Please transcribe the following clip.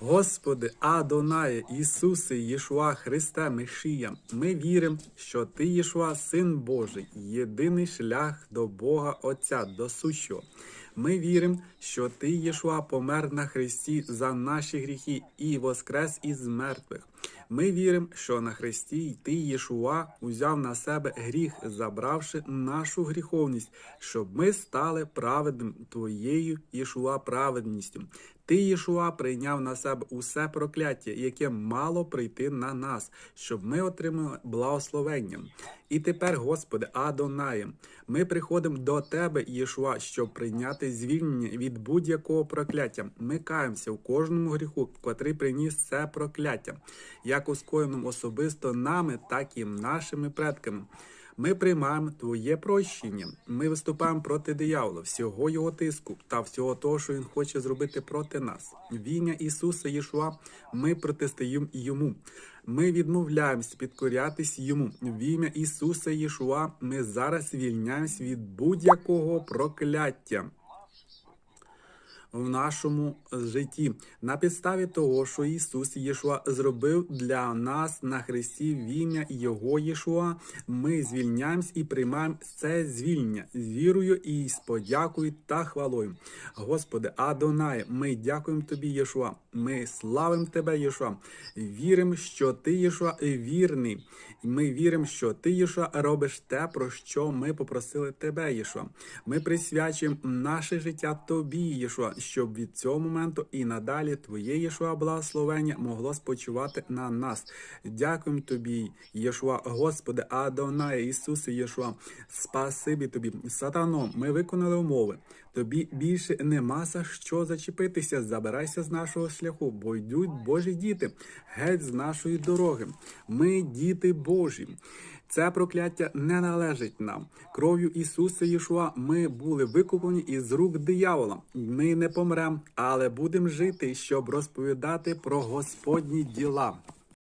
Господи, Адонає, Ісусе, Єшуа, Христе, Мешія, ми віримо, що Ти, Єшуа, Син Божий, єдиний шлях до Бога Отця, до сущого. Ми віримо, що Ти, Єшуа, помер на Христі за наші гріхи і воскрес із мертвих. Ми віримо, що на Христі Ти, Єшуа, узяв на себе гріх, забравши нашу гріховність, щоб ми стали праведним Твоєю, Єшуа, праведністю. Ти, Єшуа, прийняв на себе усе прокляття, яке мало прийти на нас, щоб ми отримали благословення. І тепер, Господи, Адонаєм, ми приходимо до Тебе, Єшуа, щоб прийняти звільнення від будь-якого прокляття. Ми каємося в кожному гріху, котрий приніс це прокляття, як у скоєному особисто нами, так і нашими предками. Ми приймаємо Твоє прощення. Ми виступаємо проти диявола, всього його тиску та всього того, що він хоче зробити проти нас. В Ісуса Єшуа ми протистоїмо йому. Ми відмовляємось підкорятись йому. В ім'я Ісуса Єшуа ми зараз звільняємось від будь-якого прокляття в нашому житті на підставі того, що Ісус Єшуа зробив для нас на Христі в ім'я Його Єшуа, ми звільняємось і приймаємо це звільнення з вірою і з подякою та хвалою. Господи, Адонай, ми дякуємо Тобі, Єшуа. Ми славимо Тебе, Єшуа. Віримо, що Ти, Єшуа, вірний. Ми віримо, що Ти, Єшуа, робиш те, про що ми попросили Тебе, Єшуа. Ми присвячуємо наше життя Тобі, Єшуа, щоб від цього моменту і надалі Твоє Єшуа благословення могло спочивати на нас. Дякуємо Тобі, Єшуа, Господи, Адонай, Ісусе, Єшуа. Спасибі Тобі, Сатано, ми виконали умови. Тобі більше нема за що зачепитися. Забирайся з нашого шляху, бо йдуть Божі діти, геть з нашої дороги. Ми діти Божі. Це прокляття не належить нам. Кров'ю Ісуса Єшуа ми були викуплені із рук диявола. Ми не помремо, але будемо жити, щоб розповідати про Господні діла.